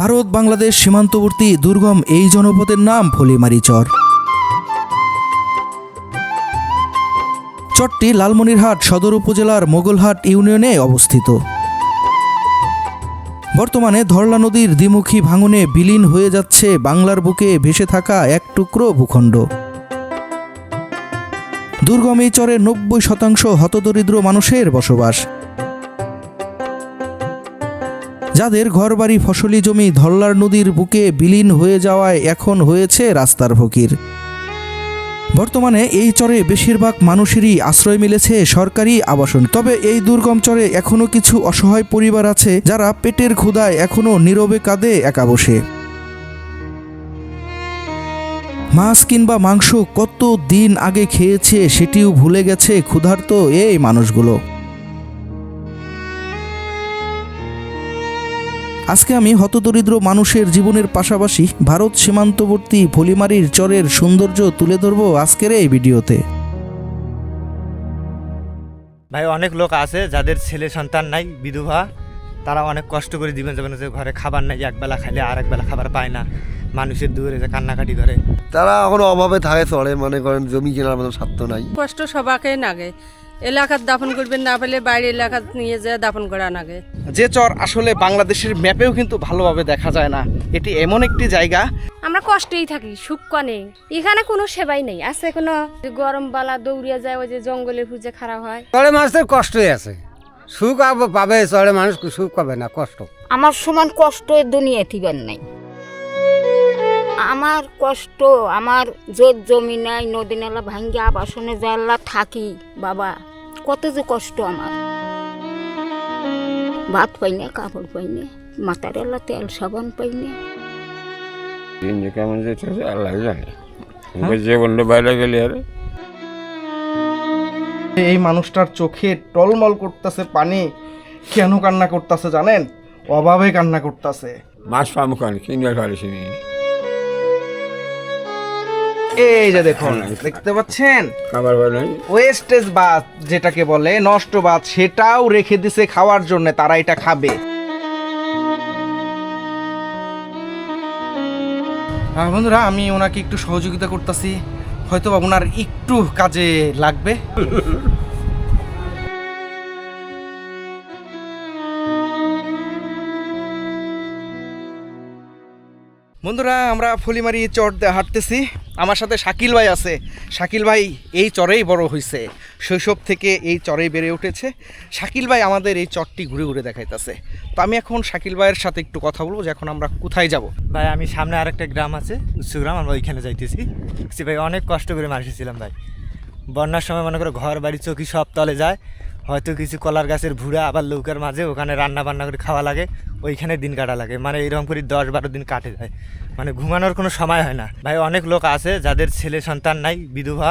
ভারত, বাংলাদেশ সীমান্তবর্তী দুর্গম এই জনপদের নাম ফলিমারি চর চরটি লালমনিরহাট সদর উপজেলার মোগলহাট ইউনিয়নে অবস্থিত। বর্তমানে ধরলা নদীর দ্বিমুখী ভাঙনে বিলীন হয়ে যাচ্ছে বাংলার বুকে ভেসে থাকা এক টুকরো ভূখণ্ড। দুর্গম এই চরে নব্বই শতাংশ হতদরিদ্র মানুষের বসবাস। যাদের ঘরবাড়ি, ফসলি জমি, ধল্লার নদীর বুকে বিলীন হয়ে যাওয়ায় এখন হয়েছে রাস্তার ফকির। বর্তমানে এই চরে বেশিরভাগ মানুষেরই আশ্রয় মিলেছে সরকারি আবাসন। তবে এই দুর্গম চরে এখনও কিছু অসহায় পরিবার আছে যারা পেটের ক্ষুধায় এখনও নীরবে কাঁদে একা বসে। মাছ কিংবা মাংস কত দিন আগে খেয়েছে সেটিও ভুলে গেছে ক্ষুধার্ত এই মানুষগুলো। আজকে আমি হতদরিদ্র মানুষের জীবনের পাশাপাশি ভারত সীমান্তবর্তী ভলিমারির চরের সৌন্দর্য তুলে ধরবো আজকের এই ভিডিওতে। ভাই অনেক লোক আছে যাদের ছেলে সন্তান নাই বিধবা তারা অনেক কষ্ট করে জীবন যাপন যে ঘরে খাবার নাই একবেলা খাইলে আর একবেলা খাবার পায় না মানুষের দূরে যে কান্নাকাটি করে। তারা এখনও অভাবে থাকে চলে মনে করেন জমি কেনার মতো স্বার্থ নাই। কষ্ট সবাকে নাগে এলাকার দাফন করবেন না পেলে বাইরে এলাকার নিয়ে যেয়ে দাফন করা নাগে যে চর আসলে বাংলাদেশের ম্যাপেও কিন্তু ভালোভাবে দেখা যায় না। এটি এমন একটি জায়গা। আমরা কষ্টেই থাকি সুখ কনে। এখানে কোনো সেবাই নেই আছে কোনো গরম বালা দৌড়িয়া যায় ওই যে জঙ্গলে খুঁজে খারাপ হয়। চড়ে মানুষের কষ্টই আছে। সুখ আব- পাবে চড়ে মানুষ সুখ পাবে না কষ্ট। আমার সমান কষ্ট এ দুনিয়া থিবেন নাই। আমার কষ্ট আমার জোর জমি নাই নদী নালা ভাঙ্গি আবাসনে জাল্লা থাকি বাবা। কত যে কষ্ট আমার। ভাত পাই না কাপড় পাই না মাথার এলা তেল সাবান পাই না দিন যে কেমন যেতেছে আল্লাহ জানে। যে বন্ধু বাইরে গেলে আর। এই মানুষটার চোখে টলমল করতেছে পানি কেন কান্না করতেছে জানেন? অভাবে কান্না করতেছে। মাছ পাবো কেন কিনবে পারিস নি। এই যে দেখুন দেখতে পাচ্ছেন? খাবার পাই ওয়েস্টেজ ভাত যেটাকে বলে নষ্ট ভাত সেটাও রেখে দিছে খাওয়ার জন্য তারা এটা খাবে। বন্ধুরা আমি ওনাকে একটু সহযোগিতা করতেছি। হয়তো ওনার একটু কাজে লাগবে। বন্ধুরা আমরা ফলিমারি চট দিয়ে হাঁটতেছি। আমার সাথে শাকিল ভাই আছে। শাকিল ভাই এই চরেই বড় হয়েছে শৈশব থেকে এই চরেই বেড়ে উঠেছে। শাকিল ভাই আমাদের এই চরটি ঘুরে ঘুরে দেখাইতেছে। তো আমি এখন শাকিল ভাইয়ের সাথে একটু কথা বলব যে এখন আমরা কোথায় যাব। ভাই, আমি সামনে আরেকটা গ্রাম আছে, উচ্চ গ্রাম, আমরা ওইখানে যাইতেছি। ভাই, অনেক কষ্ট করে মানুষ ছিলাম ভাই। বন্যার সময় মনে করো ঘর বাড়ি চৌকি সব তলে যায়। হয়তো কিছু কলার গাছের ভুড়া আবার লৌকার মাঝে ওখানে রান্না বান্না করে খাওয়া লাগে, ওইখানে দিন কাটা লাগে। মানে এরকম করে দশ বারো দিন কাটে যায়। মানে ঘুমানোর কোনো সময় হয় না। ভাই, অনেক লোক আছে যাদের ছেলে সন্তান নাই, বিধবা,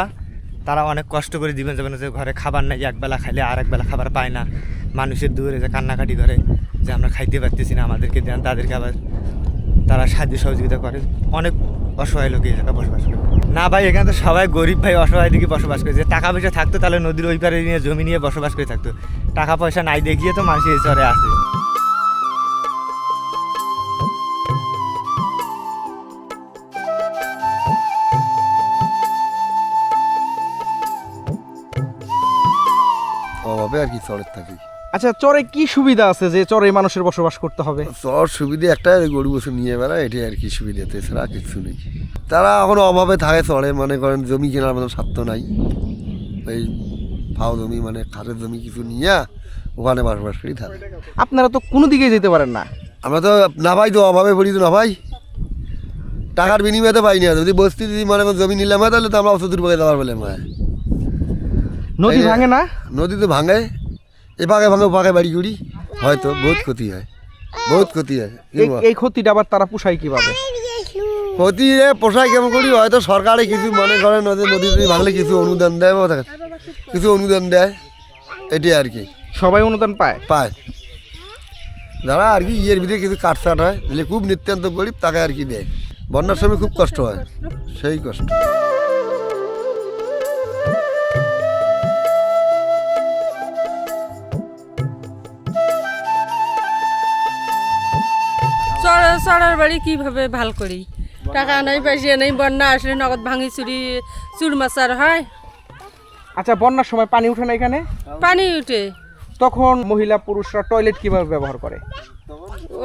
তারা অনেক কষ্ট করে জীবন যাপন যে ঘরে খাবার নাই একবেলা খাইলে আর একবেলা খাবার পায় না। মানুষের দূরে যে কান্নাকাটি করে, যে আমরা খাইতে পারতেছি না, আমাদেরকে দেন, তাদেরকে আবার তারা সাহায্য সহযোগিতা করে। অনেক অসহায় লোক জায়গায় বসবাস করে। না ভাই, এখানে তো সবাই গরিব ভাই, অসহায় দিকে বসবাস করে। যে টাকা পয়সা থাকতো, তাহলে নদীর ওই পারে নিয়ে, জমি নিয়ে বসবাস করে থাকতো। টাকা পয়সা নাই দেখিয়ে তো মানুষ এই চরে আসে। অভাবে আর কি চরের থাকি। আচ্ছা চরে কি সুবিধা আছে যে চরে মানুষের বসবাস করতে হবে? চর সুবিধা একটা গরু বছর নিয়ে বেড়ায় এটাই আর কি সুবিধা এছাড়া কিছু নেই। তারা এখনও অভাবে থাকে চলে মনে করেন জমি কেনার মতো স্বার্থ নাই। এই ফাও জমি মানে খাসের জমি কিছু নিয়ে ওখানে বসবাস করি থাকে। আপনারা তো কোনো দিকে যেতে পারেন না। আমরা তো না ভাই তো অভাবে পড়ি তো না ভাই। টাকার বিনিময়ে তো পাই না যদি বস্তি যদি মনে করেন জমি নিলাম হয়, তাহলে তো আমরা অসুদূর পক্ষে যাওয়ার বলে নদী ভাঙে না? নদী তো ভাঙে এ পাকে ভাঙে ও পাকে বাড়ি করি হয়তো বহুত ক্ষতি হয়। বহুত ক্ষতি হয়। এই- ক্ষতিটা আবার তারা পোষায় কীভাবে? ক্ষতি এ পোষায় কেমন করি? হয়তো সরকারে কিছু মনে করে নদী নদী ভাঙলে কিছু অনুদান দেয় বা কিছু অনুদান দেয় এটি আর কি। সবাই অনুদান পায়? পায়। যারা আর কি ইয়ের ভিতরে কিছু কাটছাট হয় খুব নিত্যান্ত গরিব তাকে আর কি দেয়। বন্যার সময় খুব কষ্ট হয়। সেই কষ্ট। চড়ার বাড়ি কীভাবে ভালো করি? টাকা নাই পয়সা নেই বন্যা আসলে নগদ ভাঙি চুরি চুর মাচার হয়। আচ্ছা বন্যার সময় পানি উঠে না এখানে? পানি উঠে। তখন মহিলা পুরুষরা টয়লেট কীভাবে ব্যবহার করে?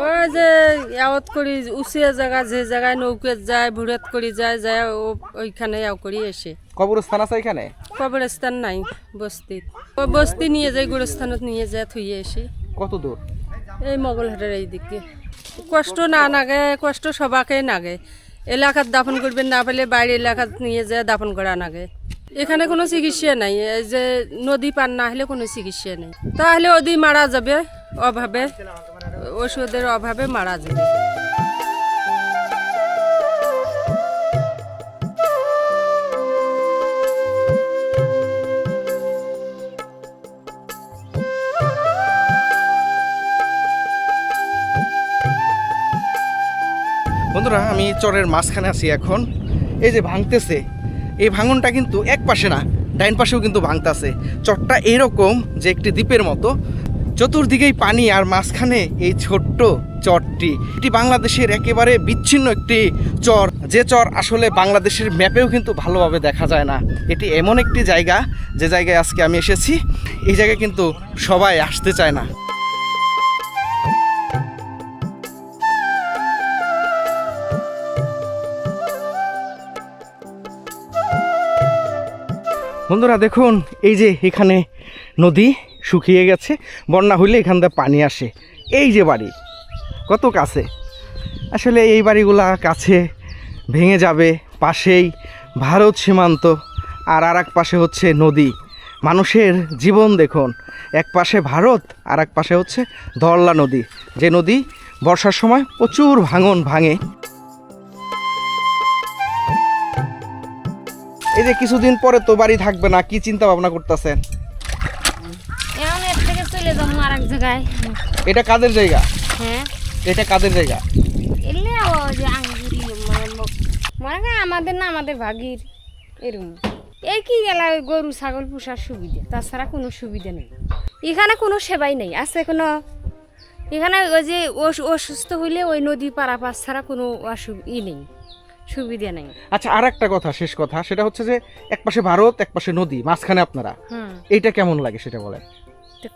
ওই যে ইয়াওত করি উচিয়া জায়গা যে জায়গায় নৌকে যায় ভুড়েত করি যায় যায় ও ওইখানে ইয়াও করি এসে। কবরস্থান আছে এখানে? কবরস্থান নাই বস্তিত ও বস্তি নিয়ে যায় গুরস্থানত নিয়ে যায় থুয়ে এসে। কত দূর? এই মগলহাটের এই দিকে। কষ্ট না নাগে, কষ্ট সবাকে নাগে। এলাকার দাফন করবেন না পেলে বাইরে এলাকা নিয়ে যায় দাফন করা নাগে। এখানে কোনো চিকিৎসা নাই, এই যে নদী পান না হলে কোনো চিকিৎসা নেই। তাহলে ওদি মারা যাবে অভাবে, ওষুধের অভাবে মারা যাবে। বন্ধুরা, আমি চরের মাঝখানে আছি এখন। এই যে ভাঙতেছে, এই ভাঙনটা কিন্তু এক পাশে না, ডাইন পাশেও কিন্তু ভাঙতাছে। চরটা এরকম যে একটি দ্বীপের মতো। চতুর্দিকেই পানি আর মাঝখানে এই ছোট্ট চরটি। এটি বাংলাদেশের একেবারে বিচ্ছিন্ন একটি চর। যে চর আসলে বাংলাদেশের ম্যাপেও কিন্তু ভালোভাবে দেখা যায় না। এটি এমন একটি জায়গা, যে জায়গায় আজকে আমি এসেছি, এই জায়গায় কিন্তু সবাই আসতে চায় না। বন্ধুরা দেখুন, এই যে এখানে নদী শুকিয়ে গেছে, বন্যা হইলে এখান থেকে পানি আসে। এই যে বাড়ি, কত কাছে? আসলে এই বাড়িগুলা কাছে ভেঙে যাবে, পাশেই ভারত সীমান্ত, আর আর পাশে হচ্ছে নদী। মানুষের জীবন দেখুন, এক পাশে ভারত আর এক পাশে হচ্ছে ধরলা নদী। যে নদী বর্ষার সময় প্রচুর ভাঙন ভাঙে। এই যে কিছুদিন পরে তো বাড়ি থাকবে না কি চিন্তা ভাবনা করতেছেন? এখন এর থেকে চলে যাব আর এক জায়গায়। এটা কাদের জায়গা? হ্যাঁ। এটা কাদের জায়গা? এলে ও যে আঙ্গুরি মানে আমাদের না আমাদের ভাগির এরম এই কি গেলা ওই গরু ছাগল পোষার সুবিধা? তাছাড়া কোনো সুবিধা নেই। এখানে কোনো সেবাই নেই আছে কোনো এখানে ওই যে অসু- অসুস্থ হইলে ওই নদী পারাপার ছাড়া কোনো অসু ই নেই। সুবিধা নেই। আচ্ছা আর একটা কথা শেষ কথা সেটা হচ্ছে যে এক পাশে ভারত এক পাশে নদী মাঝখানে আপনারা। এইটা কেমন লাগে সেটা বলেন?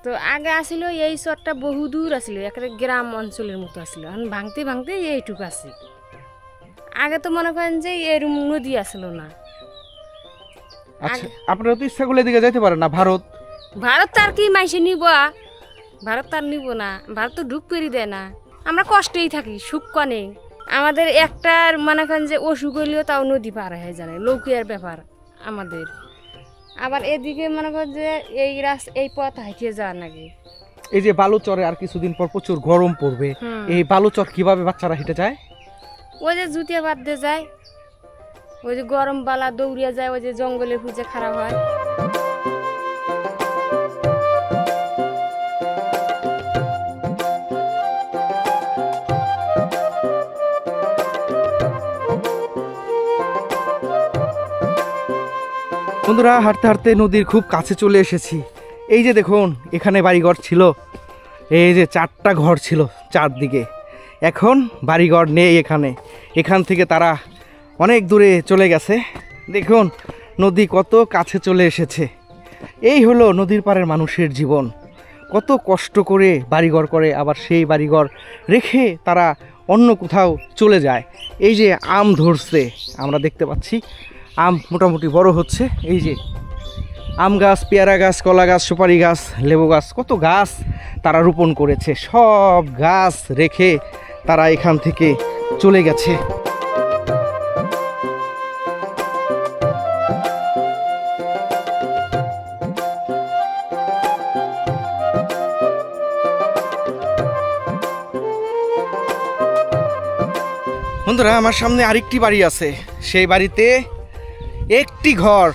তো আগে আসিল এই চরটা বহু দূর আসিল একেবারে গ্রাম অঞ্চলের মতো আসিল। এখন ভাঙতে ভাঙতে এইটুকু আছে আগে তো মনে করেন যে এরম নদী আসলো না। আচ্ছা আপনারা তো ইচ্ছা করলে এদিকে যাইতে পারেন না ভারত। ভারত তার কি মাইসে নিব? ভারত তার নিব না ভারত তো ঢুক পেরি দেয় না। আমরা কষ্টেই থাকি সুখ কনে। আমাদের একটার মনে করেন যে অসুখ হইলেও তাও নদী পার হয়ে জানে লৌকিয়ার ব্যাপার আমাদের। আবার এদিকে মনে করেন যে এই রাস এই পথ হাইটে যাওয়ার নাকি। এই যে বালুচরে আর কিছুদিন পর প্রচুর গরম পড়বে। এই বালুচর কীভাবে বাচ্চারা হেঁটে যায়? ওই যে জুতিয়া বাদ দিয়ে যায় ওই যে গরম বালা দৌড়িয়ে যায় ওই যে জঙ্গলে খুঁজে খারাপ হয়। বন্ধুরা, হাঁটতে হাঁটতে নদীর খুব কাছে চলে এসেছি। এই যে দেখুন, এখানে বাড়িঘর ছিল। এই যে চারটা ঘর ছিল চারদিকে। এখন বাড়িঘর নেই এখানে। এখান থেকে তারা অনেক দূরে চলে গেছে। দেখুন, নদী কত কাছে চলে এসেছে। এই হলো নদীর পাড়ের মানুষের জীবন। কত কষ্ট করে বাড়িঘর করে, আবার সেই বাড়িঘর রেখে তারা অন্য কোথাও চলে যায়। এই যে আম ধরছে, আমরা দেখতে পাচ্ছি। আম মোটামুটি বড় হচ্ছে। এই যে আম গাছ, পেয়ারা গাছ, কলা গাছ, সুপারি গাছ, লেবু গাছ, কত গাছ তারা রোপণ করেছে। সব গাছ রেখে তারা এখান থেকে চলে গেছে। বন্ধুরা, আমার সামনে আরেকটি বাড়ি আছে। সেই বাড়িতে একটি ঘর।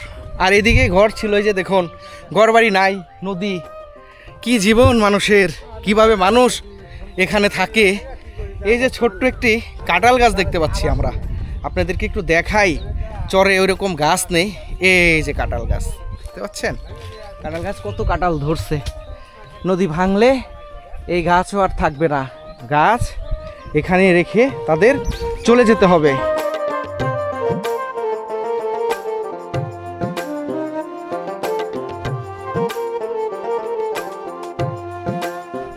আর এদিকে ঘর ছিল এই যে দেখুন ঘর বাড়ি নাই, নদী। কি জীবন মানুষের, কীভাবে মানুষ এখানে থাকে। এই যে ছোট্ট একটি কাঁঠাল গাছ দেখতে পাচ্ছি আমরা। আপনাদেরকে একটু দেখাই, চরে ওইরকম গাছ নেই। এই যে কাঁঠাল গাছ, দেখতে পাচ্ছেন? কাঁঠাল গাছ কত কাঁঠাল ধরছে। নদী ভাঙলে এই গাছও আর থাকবে না। গাছ এখানে রেখে তাদের চলে যেতে হবে।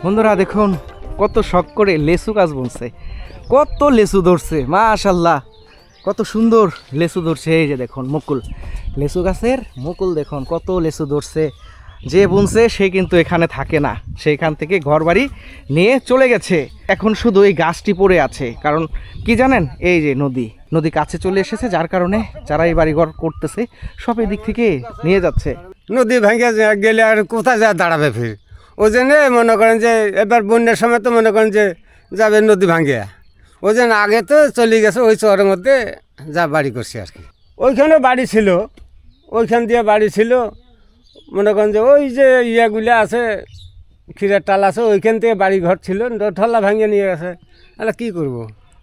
বন্ধুরা দেখুন, কত শখ করে লেসু গাছ বলছে কত লেসু ধরছে মাশাল্লাহ কত সুন্দর লেসু ধরছে, এই যে দেখুন, মুকুল। লেসু গাছের মুকুল দেখুন, কত লেসু ধরছে। যে বুনছে, সে কিন্তু এখানে থাকে না। সেইখান থেকে ঘর বাড়ি নিয়ে চলে গেছে। এখন শুধু এই গাছটি পড়ে আছে, কারণ কি জানেন, এই যে নদী। নদী কাছে চলে এসেছে, যার কারণে যারা এই বাড়িঘর করতেছে, সব এদিক থেকে নিয়ে যাচ্ছে। নদী ভেঙে গেলে আর কোথায় যা দাঁড়াবে ফির? ওই জন্য মনে করেন যে এবার বন্যার সময় তো মনে করেন যে যাবে নদী ভাঙিয়া ওই জন্য আগে তো চলে গেছে ওই চরের মধ্যে যা বাড়ি করছে আর কি। ওইখানে বাড়ি ছিল ওইখান দিয়ে বাড়ি ছিল। মনে করেন যে ওই যে ইয়েগুলো আছে ক্ষীরের টাল আছে ওইখান থেকে বাড়ি ঘর ছিল ঠল্লা ভাঙিয়ে নিয়ে গেছে। তাহলে কী করব?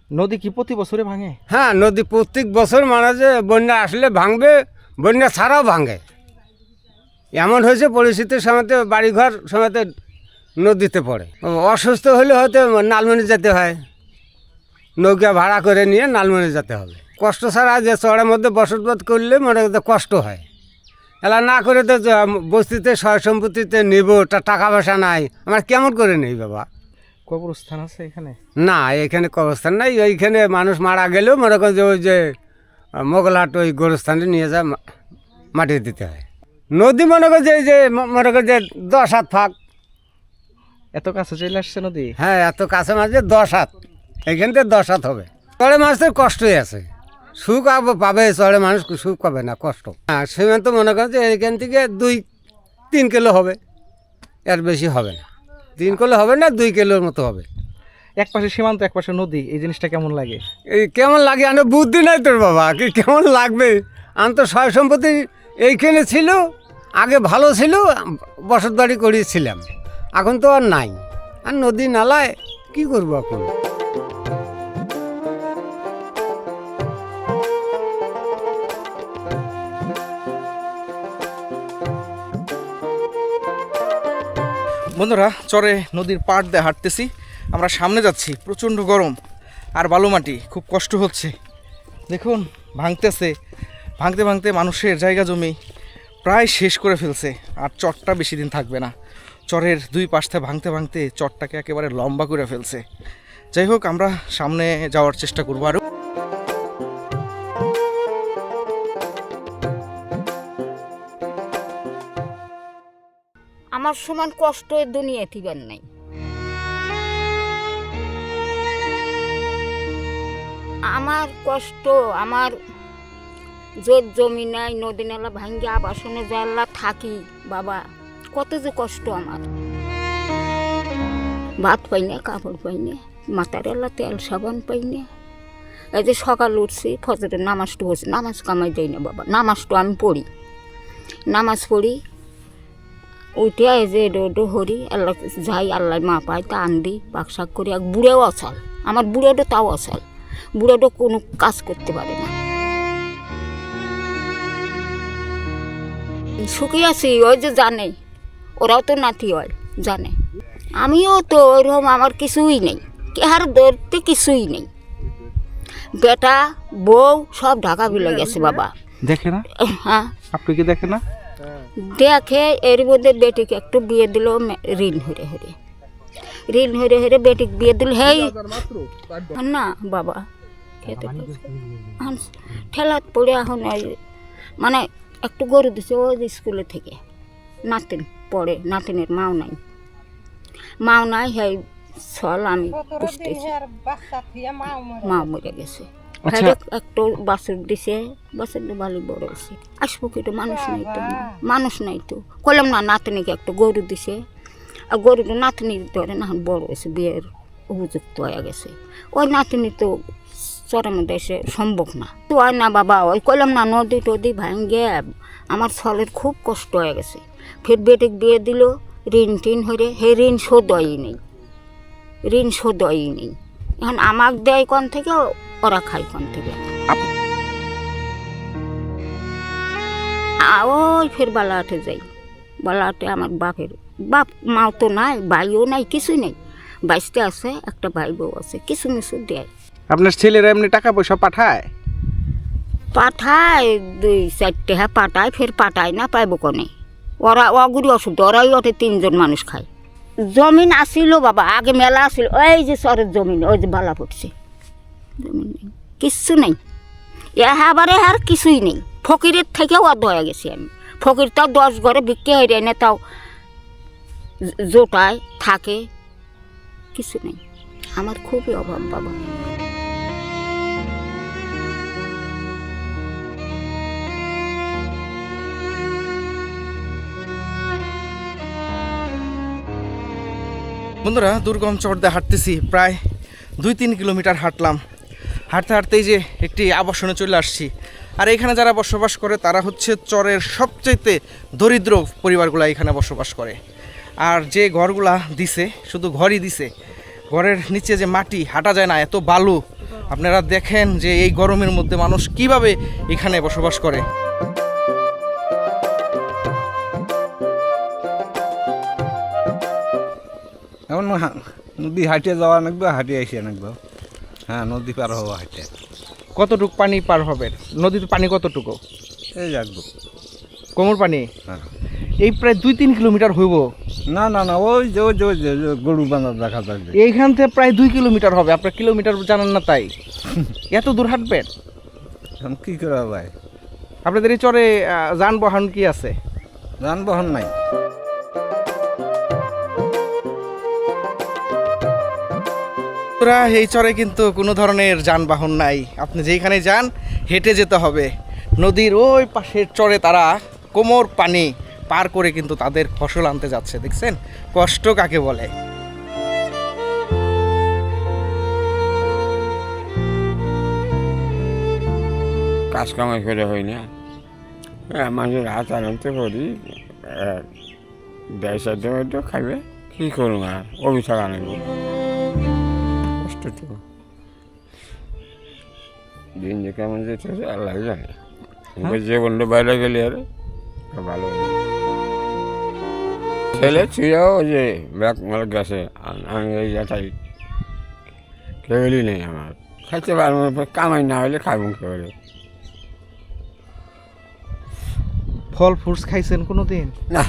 নদী কি প্রতি বছরে ভাঙে? হ্যাঁ নদী প্রত্যেক বছর মানে যে বন্যা আসলে ভাঙবে বন্যা ছাড়াও ভাঙে। এমন হয়েছে পরিস্থিতির সময়তে বাড়িঘর সময়তে নদীতে পড়ে। অসুস্থ হলে হয়তো নালমনি যেতে হয়। নৌকা ভাড়া করে নিয়ে নালমনি যেতে হবে। কষ্ট ছাড়া যে চড়ের মধ্যে বসতবাদ করলে মনে করতে কষ্ট হয়। এলা না করে তো বস্তিতে সয় সম্পত্তিতে নেব তা টাকা পয়সা নাই। আমার কেমন করে নেই বাবা? কবরস্থান আছে এখানে? না এখানে কবরস্থান নাই। এইখানে মানুষ মারা গেলেও মনে করেন যে ওই যে মোগলহাট ওই গোরস্থানে নিয়ে যা মাটি দিতে হয়। নদী মনে করে যে এই যে মনে করে যে দশ হাত ফাঁক। এত কাছে চলে আসছে নদী? হ্যাঁ এত কাছে মাছ যে দশ হাত। এখান থেকে দশ হাত হবে। চড়ে মানুষের কষ্টই আছে। সুখ পাবে চড়ে মানুষ সুখ পাবে না কষ্ট। হ্যাঁ সীমান্ত মনে করেন যে এখান থেকে দুই তিন কিলো হবে। এর বেশি হবে না। তিন কিলো হবে না দুই কিলোর মতো হবে। এক পাশে সীমান্ত এক পাশে নদী এই জিনিসটা কেমন লাগে? এই কেমন লাগে? আমার বুদ্ধি নাই তোর বাবা। কি কেমন লাগবে? আমি তো সয় সম্পত্তি এইখানে ছিল। আগে ভালো ছিল, বসত বাড়ি করিয়েছিলাম এখন তো আর নাই। আর নদী নালায় কি করব এখন? বন্ধুরা, চরে নদীর পাড় দিয়ে হাঁটতেছি। আমরা সামনে যাচ্ছি, প্রচণ্ড গরম। আর বালু মাটি খুব কষ্ট হচ্ছে। দেখুন, ভাঙতেছে। ভাঙতে ভাঙতে মানুষের জায়গা জমি প্রায় শেষ করে ফেলছে, আর চরটা বেশি দিন থাকবে না। চরের দুই পাশে ভাঙতে ভাঙতে চরটাকে একেবারে লম্বা করে ফেলছে। যাই হোক, আমরা সামনে যাওয়ার চেষ্টা করব আরও আমার সমান কষ্ট দুনিয়া থিবার নাই। আমার কষ্ট, আমার জোর জমি নাই, নদী নালা ভাঙ্গি আবাসনে জাল্লা থাকি, বাবা। কত যে কষ্ট আমার। ভাত পাই না কাপড় পাই না মাথার এলা তেল, সাবান পাই না এই যে সকাল উঠছি, ফজরের নামাজটা হচ্ছে নামাজ কামাই দেয় না বাবা নামাজটা আমি পড়ি। নামাজ পড়ি উঠে এই যে ডো হরি আল্লাহ যাই, আল্লাহ মা পায় তা আন্দি বাকশাক করি এক বুড়েও অচাল, আমার বুড়োটা তাও অচাল। বুড়োটা কোনো কাজ করতে পারে না। সুখী আছি ওই যে জানে। ওরাও তো নাতি হয় জানে। আমিও তো ওইরকম আমার কিছুই নেই কেহার ধরতে কিছুই নেই। বেটা বউ সব ঢাকা বিলে গেছে বাবা। দেখে না? হ্যাঁ। আপনি কি দেখে না? দেখে এর মধ্যে বেটিকে একটু বিয়ে দিল ঋণ হরে হরে। ঋণ হরে হরে বেটিকে বিয়ে দিল হেই! না বাবা। খেতে ঠেলাত পড়ে এখন ওই মানে একটু গরু দিছে ওই স্কুলে থেকে। নাতিন পড়ে নাতিনের মাও নাই। মাও নাই হেই চল আমি পুষতেছি মা মরে গেছে। আচ্ছা। একটু বাছুর দিছে বাছুর বালি বড় হয়েছে। আসব কি মানুষ নাই তো। মানুষ নাই তো। কইলাম না নাতনিকে একটা গরু দিছে। আর গরুটা নাতনি ধরে না বড় হয়েছে বিয়ের উপযুক্ত হয়ে গেছে। ওই নাতনি তো চরের মধ্যে এসে সম্ভব না। তো আর না বাবা, ওই কইলাম না, নদী টদি ভাঙ্গে আমার ছলের খুব কষ্ট হয়ে গেছে। ফের বেটিক বিয়ে দিল, ঋণ টিন হয়ে হে ঋণ শোধ হয়ই নেই। ঋণ শোধ হয়ই নেই। এখন আমাক দেয় কোন থেকে, ওরা খায় কোন থেকে? ওই ফের বালাহাটে যাই। বালাহাটে আমার বাপের, বাপ মাও তো নাই, ভাইও নাই, কিছুই নেই। বাইশটা আছে, একটা ভাই বউ আছে, কিছু মিছু দেয়। আপনার ছেলেরা এমনি টাকা পয়সা পাঠায়? পাঠায়, দুই চারটে হ্যাঁ পাঠায়, ফের পাঠায় না, পাইব কনে? ওরা অগুরি অসুবিধা ওরাই ওঠে তিনজন মানুষ খায়। জমিন আসিল বাবা, আগে মেলা আসিল ওই যে সরের জমিন, ওই যে বালা পড়ছে। জমিন নেই, কিচ্ছু নেই। এহাবারে আর কিছুই নেই। ফকিরের থেকেও অর্ধ হয়ে গেছি আমি। ফকির তাও দশ ঘরে বিক্রি হয়ে যায় না তাও জোটায়, থাকে, কিছু নেই। আমার খুবই অভাব বাবা। বন্ধুরা, দুর্গম চর দিয়ে হাঁটতেছি। প্রায় দুই তিন কিলোমিটার হাঁটলাম। হাঁটতে হাঁটতেই যে একটি আবাসনে চলে আসছি। আর এখানে যারা বসবাস করে, তারা হচ্ছে চরের সবচাইতে দরিদ্র পরিবারগুলো এখানে বসবাস করে। আর যে ঘরগুলা দিছে, শুধু ঘরই দিছে, ঘরের নিচে যে মাটি, হাঁটা যায় না, এত বালু। আপনারা দেখেন যে এই গরমের মধ্যে মানুষ কীভাবে এখানে বসবাস করে। নদী হাঁটিয়ে যাওয়া নাকবে হাঁটিয়ে এসে নাকবে হ্যাঁ নদী পার হওয়া হাঁটে কতটুক পানি পার হবে? নদীতে পানি কতটুকু? এই যাকবো কোমর পানি? হ্যাঁ এই প্রায় দুই তিন কিলোমিটার হইব না না না ওই যে ওই যে ওই যে গরু বাঁধা দেখা যায় যে। এইখান থেকে প্রায় দুই কিলোমিটার হবে। আপনার কিলোমিটার জানেন না তাই? এত দূর হাঁটবেন। কী করা যায়? আপনাদের এই চরে যানবাহন কি আছে? যানবাহন নাই। তোরা এই চরে কিন্তু কোনো ধরনের যানবাহন নাই। আপনি যেখানে যান হেঁটে যেতে হবে। নদীর ওই পাশের চরে তারা কোমর পানি পার করে কিন্তু তাদের ফসল আনতে যাচ্ছে দেখছেন? কষ্ট কাকে বলে? কাজ কামাই করে হয় না। হ্যাঁ, মানুষের হাত আনতে খাইবে। কী করুন আর? অভিশাপ আনব। কষ্ট তো। দিন যে কেমন যেতে আল্লাহ জানে। এবার যে বন্ধু বাইরে গেলে আর ভালো। ছেলে ওই যে ব্যাগ মাল গেছে আমি এই যাটাই কেউলি নেই আমার। খাইতে পারব কামাই না হলে খাব কে ফল ফ্রুটস খাইছেন কোনো দিন না।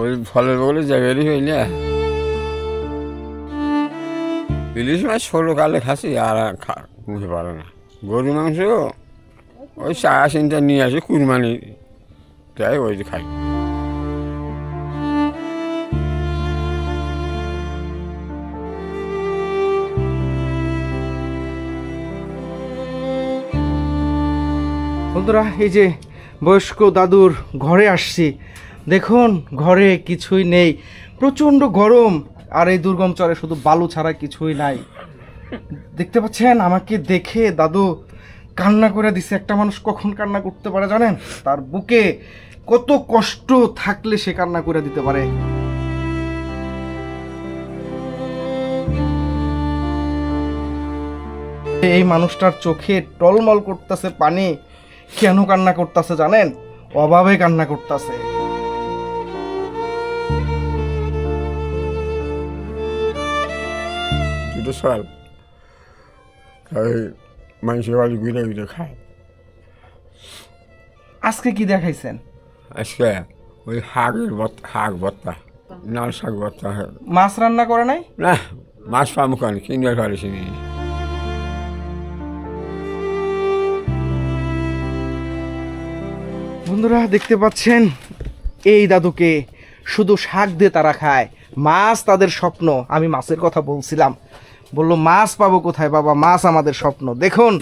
ওই ফলের বলে জায়গারই হই না ইলিশ মাছ ষোলো কালে খাসি, আর মুখে পারে না। গরু মাংস ওই সাড়ে তিনটা নিয়ে আসি কুরবানি তাই ওই যে খাই। বন্ধুরা, এই যে বয়স্ক দাদুর ঘরে আসছি। দেখুন, ঘরে কিছুই নেই। প্রচণ্ড গরম আর এই দুর্গম চরে শুধু বালু ছাড়া কিছুই নাই। দেখতে পাচ্ছেন? আমাকে দেখে দাদু কান্না করে দিছে। একটা মানুষ কখন কান্না করতে পারে জানেন? তার বুকে কত কষ্ট থাকলে সে কান্না করে দিতে পারে। এই মানুষটার চোখে টলমল করতেছে, পানি। কেন কান্না করতেছে জানেন? অভাবে কান্না করতেছে। দুটো সকাল ওই মানুষের বাড়ি ঘুরে ঘুরে খায়। আজকে কি দেখাইছেন? আজকে ওই হাগের হাগ ভর্তা নাল শাক ভর্তা মাছ রান্না করে নাই? না মাছ পাবো কেন? কিনবে করেছি বন্ধুরা দেখতে পাচ্ছেন? এই দাদুকে শুধু শাক দিয়ে তারা খায় মাছ তাদের স্বপ্ন আমি মাছের কথা বলছিলাম। বলল মাছ পাবো কোথায় বাবা? মাছ আমাদের স্বপ্ন। দেখুন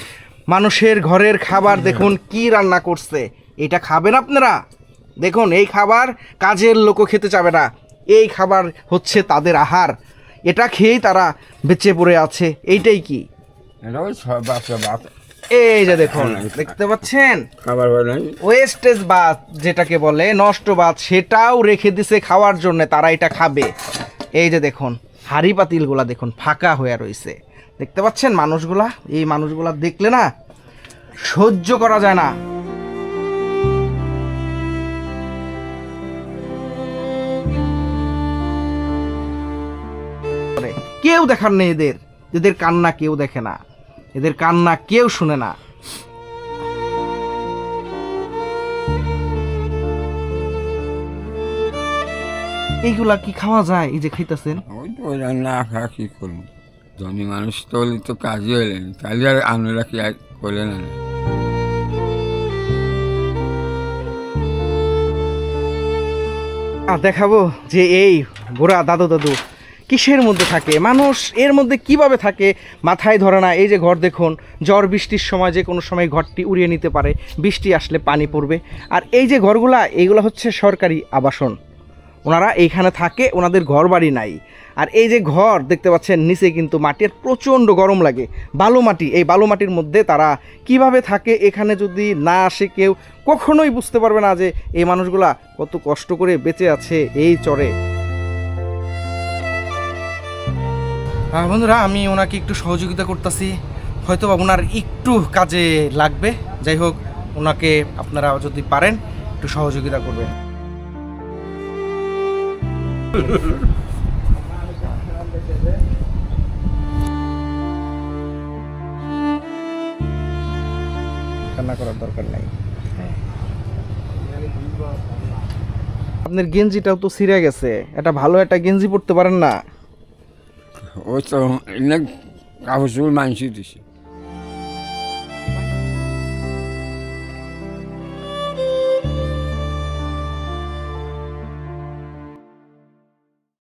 মানুষের ঘরের খাবার দেখুন কি রান্না করছে। এটা খাবেন আপনারা? দেখুন এই খাবার কাজের লোকও খেতে চাবে না। এই খাবার হচ্ছে তাদের আহার। এটা খেয়েই তারা বেঁচে পড়ে আছে। এইটাই কি? এই যে দেখুন দেখতে পাচ্ছেন? খাবার ওয়েস্টেজ ভাত যেটাকে বলে নষ্ট ভাত সেটাও রেখে দিছে খাওয়ার জন্য। তারা এটা খাবে। এই যে দেখুন হাড়ি পাতিলগুলা দেখুন, ফাঁকা হয়ে রয়েছে দেখতে পাচ্ছেন মানুষগুলা? এই মানুষগুলা দেখলে না সহ্য করা যায় না। কেউ দেখার নেই এদের। এদের কান্না কেউ দেখে না। এদের কান্না কেউ শুনে না। এইগুলা কি খাওয়া যায়? এই যে খাইতেছেন? না খা কি ধনী মানুষ তো হলে তো কাজই হলেন তাহলে আর কি আর করলেন না? দেখাবো যে এই বুড়া দাদু দাদু কিসের মধ্যে থাকে? মানুষ এর মধ্যে কীভাবে থাকে মাথায় ধরে না? এই যে ঘর দেখুন, ঝড় বৃষ্টির সময় যে কোনো সময় ঘরটি উড়িয়ে নিতে পারে, বৃষ্টি আসলে পানি পড়বে। আর এই যে ঘরগুলা এইগুলো হচ্ছে সরকারি আবাসন। ওনারা এইখানে থাকে, ওনাদের ঘর বাড়ি নাই। আর এই যে ঘর দেখতে পাচ্ছেন, নিচে কিন্তু মাটির প্রচণ্ড গরম লাগে। বালু মাটি, এই বালু মাটির মধ্যে তারা কীভাবে থাকে এখানে যদি না আসে কেউ, কখনোই বুঝতে পারবে না যে এই মানুষগুলা কত কষ্ট করে বেঁচে আছে এই চরে। বন্ধুরা, আমি ওনাকে একটু সহযোগিতা করতেছি। হয়তো ওনার একটু কাজে লাগবে। যাই হোক, ওনাকে আপনারা যদি পারেন, একটু সহযোগিতা করবেন। কান্না করার দরকার নাই। আপনার গেঞ্জিটাও তো ছিঁড়ে গেছে। এটা ভালো একটা গেঞ্জি পরতে পারেন না। ওই তো কাপড় চোপড় মানসি দিছে।